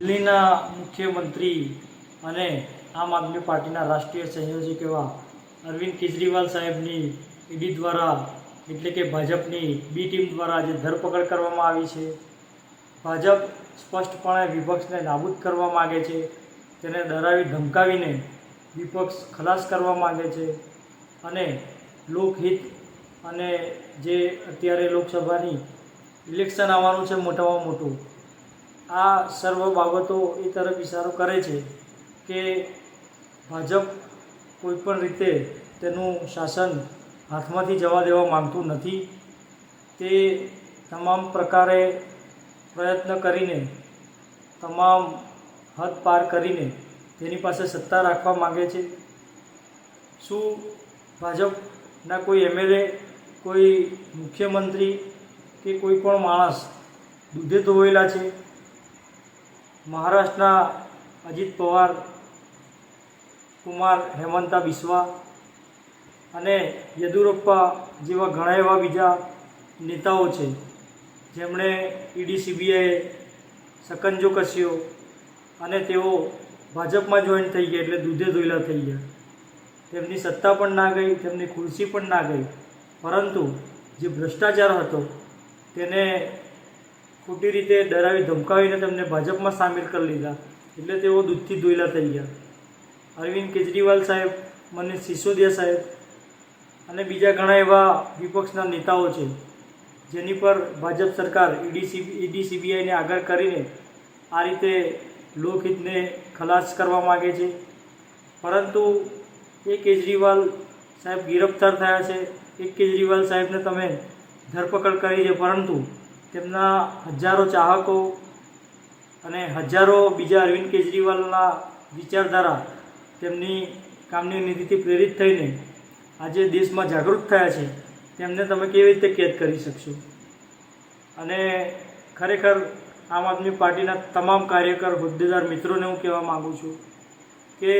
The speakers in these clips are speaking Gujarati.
દિલ્હીના મુખ્યમંત્રી અને આમ આદમી પાર્ટીના રાષ્ટ્રીય સંયોજક એવા અરવિંદ કેજરીવાલ સાહેબની ઈડી દ્વારા એટલે કે ભાજપની બી ટીમ દ્વારા જે ધરપકડ કરવામાં આવી છે. ભાજપ સ્પષ્ટપણે વિપક્ષને નાબૂદ કરવા માગે છે. તેને ડરાવી ધમકાવીને વિપક્ષ ખલાસ કરવા માગે છે. અને લોકહિત અને જે અત્યારે લોકસભાની ઇલેક્શન આવવાનું છે મોટામાં મોટું આ સર્વ બાબતો એ તરફ ઇશારો કરે છે કે ભાજપ કોઈપણ રીતે તેનું શાસન હાથમાંથી જવા દેવા માંગતું નથી. તે તમામ પ્રકારે પ્રયત્ન કરીને, તમામ હદ પાર કરીને તેની પાસે સત્તા રાખવા માગે છે. શું ભાજપના કોઈ એમએલએ કોઈ મુખ્યમંત્રી કે કોઈ પણ માણસ દૂધે ધોવેલા છે? મહારાષ્ટ્રના અજીત પવાર, કુમાર હેમંતા બિસ્વા અને યદુરપ્પા જેવા ઘણા એવા બીજા નેતાઓ છે. જેમણે ઈડી સીબીઆઈએ સકંજો કસ્યો અને તેઓ ભાજપમાં જોઈન થઈ ગયા એટલે દૂધે ધોઈલા થઈ ગયા. તેમની સત્તા પણ ના ગઈ, તેમની ખુરશી પણ ના ગઈ. પરંતુ જે ભ્રષ્ટાચાર હતો, તેને ખોટી રીતે ડરાવી ધમકાવીને તેમને ભાજપમાં સામેલ કરી લીધા. એટલે તેઓ દૂધથી ધોયેલા થઈ ગયા. અરવિંદ કેજરીવાલ સાહેબ મનીષ સિસોદિયા સાહેબ અને બીજા ઘણા એવા વિપક્ષના નેતાઓ છે, જેની પર ભાજપ સરકાર ઈડી ઈડી સીબીઆઈને આગળ કરીને આ રીતે લોકહિતને ખલાસ કરવા માગે છે. પરંતુ એ કેજરીવાલ સાહેબ ગિરફ્તાર થયા છે. એક કેજરીવાલ સાહેબને તમે ધરપકડ કરી છે, પરંતુ તેમના હજારો ચાહકો અને હજારો બીજા અરવિંદ કેજરીવાલના વિચારધારા તેમની કામની નીતિથી પ્રેરિત થઈને આજે દેશમાં જાગૃત થયા છે, તેમને તમે કેવી રીતે કેદ કરી શકશો? અને ખરેખર આમ આદમી પાર્ટીના તમામ કાર્યકર, હોદ્દેદાર મિત્રોને હું કહેવા માગું છું કે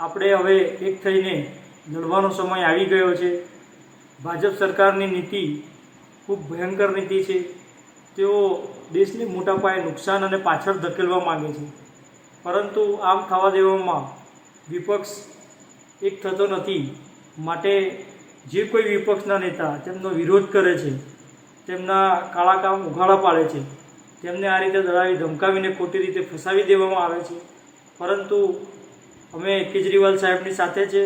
આપણે હવે એક થઈને લડવાનો સમય આવી ગયો છે. ભાજપ સરકારની નીતિ ખૂબ ભયંકર નીતિ છે. તેઓ દેશને મોટા પાયે નુકસાન અને પાછળ ધકેલવા માગે છે. પરંતુ આમ થવા દેવામાં વિપક્ષ એક થતો નથી. માટે જે કોઈ વિપક્ષના નેતા તેમનો વિરોધ કરે છે, તેમના કાળા કામ ઉઘાડા પાડે છે, તેમને આ રીતે દળાવી ધમકાવીને ખોટી રીતે ફસાવી દેવામાં આવે છે. પરંતુ અમે કેજરીવાલ સાહેબની સાથે છે.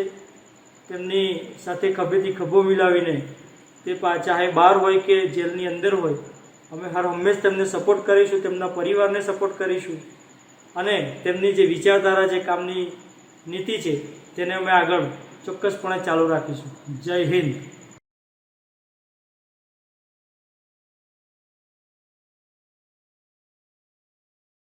તેમની સાથે ખભેથી ખભો મિલાવીને તે ચાહે બહાર હોય કે જેલની અંદર હોય, અમે હર હંમેશ તેમને સપોર્ટ કરીશું, તેમના પરિવારને સપોર્ટ કરીશું. અને તેમની જે વિચારધારા જે કામની નીતિ છે, તેને અમે આગળ ચોક્કસપણે ચાલુ રાખીશું. જય હિન્દ.